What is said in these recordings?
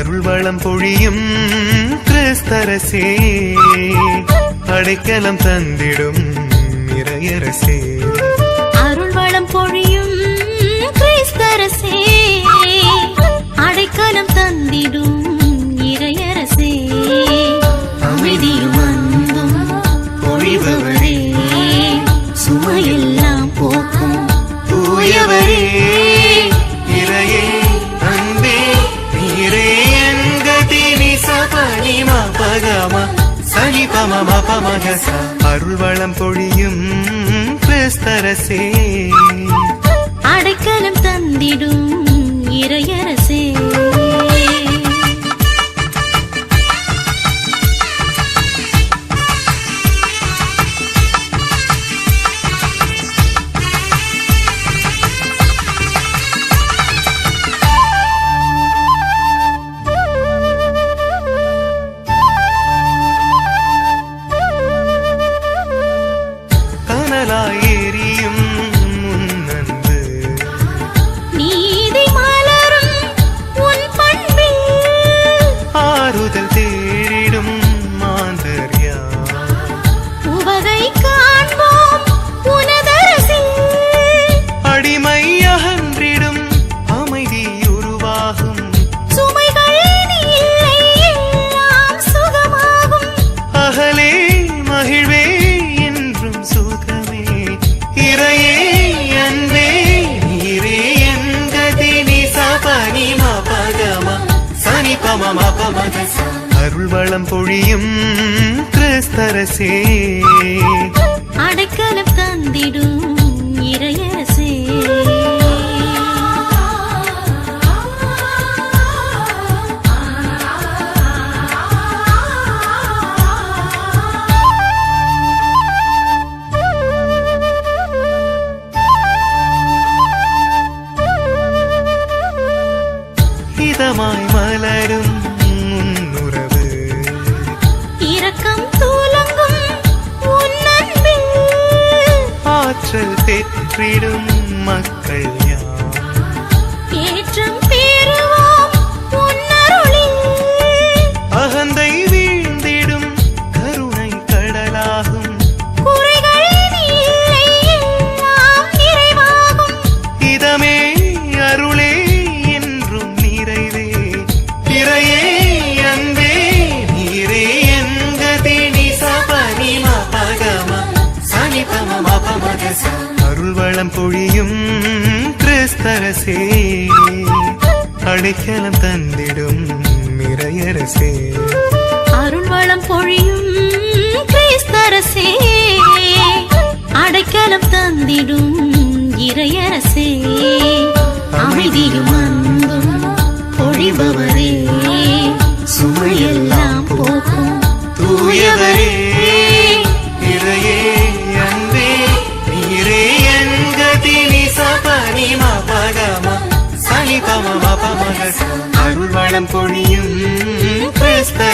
அருள் வளம் பொழியும் கிறிஸ்தரசே. அடைக்கலம் தந்திடும் நிறையரசே அருள் வளம் பொழியும் சகம சனி பம மபமகச அருள்வளம் பொழியும் கிறிஸ்தரசே. அருள் வளம் பொழியும் கிறிஸ்தரசே அடைக்கலம் தந்திடும் ஆற்றல் பெற்றிடும் மக்கள். அருள் வளம் பொழியும் கிறிஸ்தரசே. அடைக்கலம் தந்திடும் நிறையரசே. அருள் வளம் பொழியும் கிறிஸ்தரசே. அடைக்கலம் தந்திடும் இறையரசே. அமைதியும்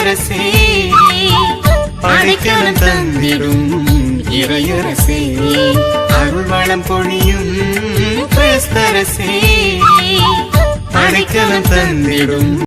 இறையரசே அடைக்கலம் தந்திடும் இறையரசே. அருள்வளம் பொழியும் கிறிஸ்தரசே. அடைக்கலம் தந்திடும்